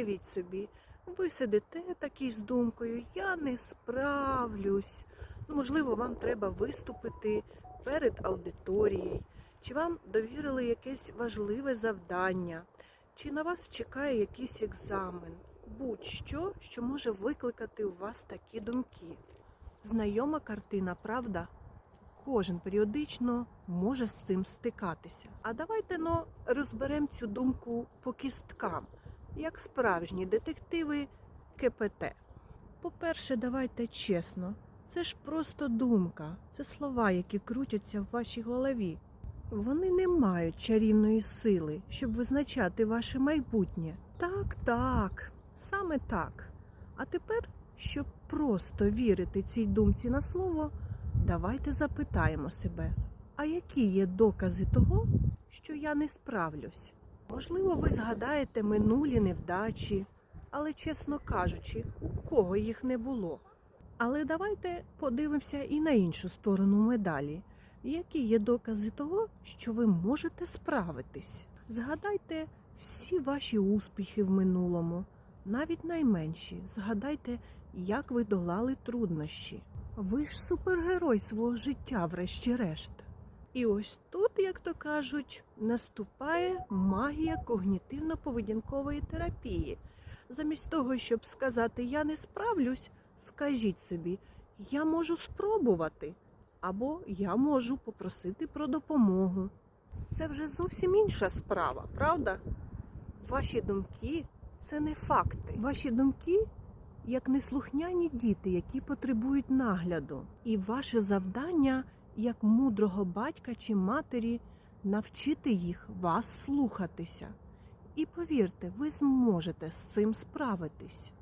Уявіть собі, ви сидите такий з думкою, я не справлюсь. Ну, можливо, вам треба виступити перед аудиторією, чи вам довірили якесь важливе завдання, чи на вас чекає якийсь екзамен. Будь-що, що може викликати у вас такі думки. Знайома картина, правда? Кожен періодично може з цим стикатися. А давайте ну, розберемо цю думку по кісткам, як справжні детективи КПТ. По-перше, давайте чесно, це ж просто думка, це слова, які крутяться в вашій голові. Вони не мають чарівної сили, щоб визначати ваше майбутнє. Так, так, саме так. А тепер, щоб просто вірити цій думці на слово, давайте запитаємо себе, а які є докази того, що я не справлюсь? Можливо, ви згадаєте минулі невдачі, але, чесно кажучи, у кого їх не було. Але давайте подивимося і на іншу сторону медалі. Які є докази того, що ви можете справитись? Згадайте всі ваші успіхи в минулому, навіть найменші. Згадайте, як ви долали труднощі. Ви ж супергерой свого життя, врешті-решт. І ось тут, як то кажуть, наступає магія когнітивно-поведінкової терапії. Замість того, щоб сказати я не справлюсь, скажіть собі, я можу спробувати, або я можу попросити про допомогу. Це вже зовсім інша справа, правда? Ваші думки це не факти. Ваші думки як неслухняні діти, які потребують нагляду. І ваше завдання, як мудрого батька чи матері, навчити їх вас слухатися. І повірте, ви зможете з цим справитись.